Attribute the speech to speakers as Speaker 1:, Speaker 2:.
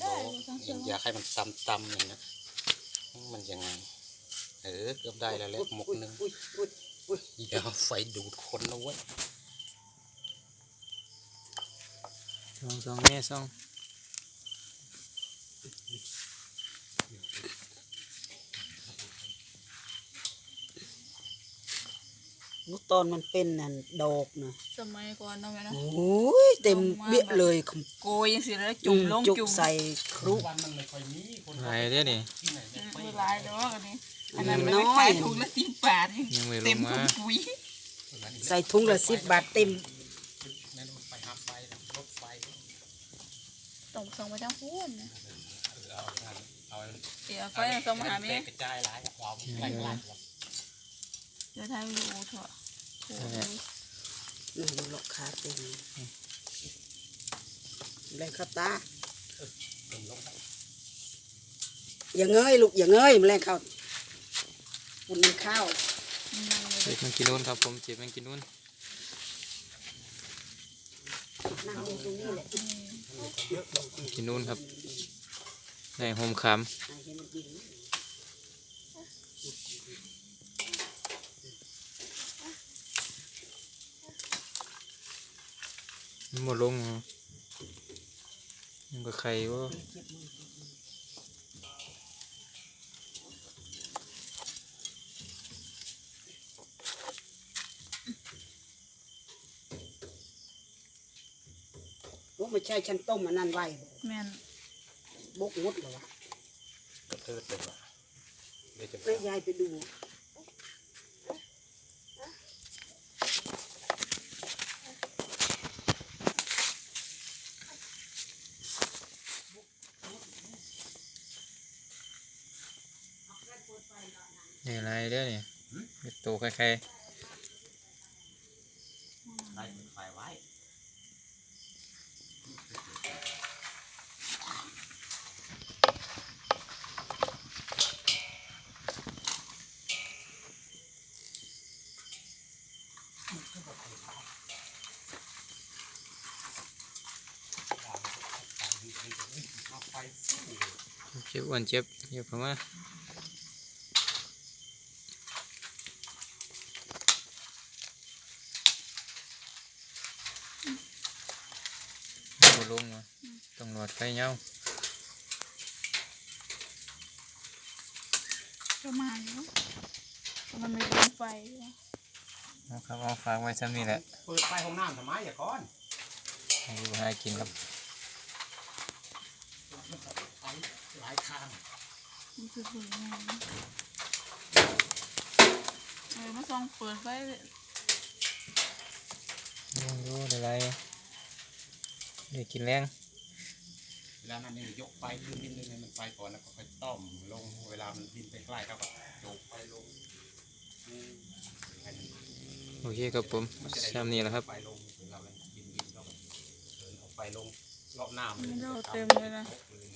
Speaker 1: ได้ทั้งสอง
Speaker 2: อยากให้มันตำตำอย่างนี้มันยังไง เออเกือบได้แล้วแหละหมกหนึ่ง
Speaker 3: อุ้ยอุ้ยอุ้ย
Speaker 2: เดี๋ยวไฟดูดคนนะเว้ย
Speaker 4: สองสองแม่สอง
Speaker 3: ลูกตอนมันเป็นนั่นดอกนะ
Speaker 1: สมัยก่อนเนาะแม่เนาะ
Speaker 3: โอ้ยเต็มเบี้ยเลยคำ
Speaker 1: โกยยังสิแล้วจุ่มลง
Speaker 3: จุก
Speaker 1: จุ่ม
Speaker 3: ใส่ครุ
Speaker 2: วันมันไม่ค่อยมีคน
Speaker 4: หลายเด้อนี่
Speaker 2: ที่ไหนไม่ค่อย
Speaker 1: เวลาเนาะอันนี้
Speaker 3: อั
Speaker 1: อั
Speaker 3: น
Speaker 1: น
Speaker 3: นั้
Speaker 1: นั้นน
Speaker 3: น้
Speaker 1: ไม่
Speaker 3: อย
Speaker 1: ขายถุงละสิบบาทนี่
Speaker 4: ยังไม่ล
Speaker 1: เต็ม
Speaker 4: ง
Speaker 1: ถุ
Speaker 4: มาง
Speaker 1: ปุ๋ย
Speaker 3: ใส่ถุงละสิบบาทเต็ม
Speaker 2: นั่นมันไปหาไฟนะรถไฟ
Speaker 1: ต้องส่งมาจังพูนนะ
Speaker 2: เอาเอา
Speaker 1: เดี๋ยวไฟส่งมาหาแม่
Speaker 2: กระจายหลายความใกล้ๆกัน
Speaker 1: เดี๋ยวทายวิดีโอเถอะโอ้ย
Speaker 3: นี่ดูหลอกขาเต็มเลยครับตา
Speaker 2: ตึงลงไป
Speaker 3: อย่าเงยลูกอย่าเงยมันแรงเข้าปุ่นมันข้าว
Speaker 1: อืม
Speaker 4: เจ็บมันกินนู่นครับผมเจ็บมันกินนู่น
Speaker 3: นั่งอยู่ตรงนี้แหละ
Speaker 4: กินนู่นครับได้โฮมค
Speaker 3: ให้เห็นมันยิงำ
Speaker 4: หมดลงเหรอยังกับใครวะ
Speaker 3: โอ้ไม่ใช่ฉันต้มอันนั้นไว้
Speaker 1: แม่น
Speaker 3: บกงดเหรอวะ
Speaker 2: กระเทิดเลยว่ะเดี๋ยวจะ
Speaker 3: แล้วยายไปดู
Speaker 4: นี่อะไรเด้อนี่เป็นตัวใคร
Speaker 2: ไล่ไฟไว้
Speaker 4: ๆเจ็บอ้วนเจ็บเจ็บเข้ามาหมด ลงเหรอต้องหลอดไฟเงา
Speaker 1: ประมาณนี้มันไม่เป็นไฟวะ
Speaker 4: เอาครับเอาฝากไว้ซ้ำนี่แหละ
Speaker 2: เปิดไฟห้องน้ำทำไมอย่าก้อน
Speaker 4: ให้ดูให้กินครับ
Speaker 2: หลายข้าง
Speaker 1: มันคือสวยงามเออมาส่องเปิดไฟ
Speaker 4: ดูดูอะไร เดี๋ยวกินแรง
Speaker 2: เวลานั้นนี่ยกไฟขึ้นนิดนึงให้มันไฟก่อนแล้วก็ค่อยต้อมลงเวลามันบินไปใกล้แล้วก็ยกไฟลงอืมให้มัน
Speaker 4: โอเคครับผมซ้ำนี่แหละครับ
Speaker 2: ไฟลงเราเลยบินบินก็เดินเอาไฟลงรอบหน้ามัน
Speaker 1: มันเราเต็มเลยนะ
Speaker 2: เลย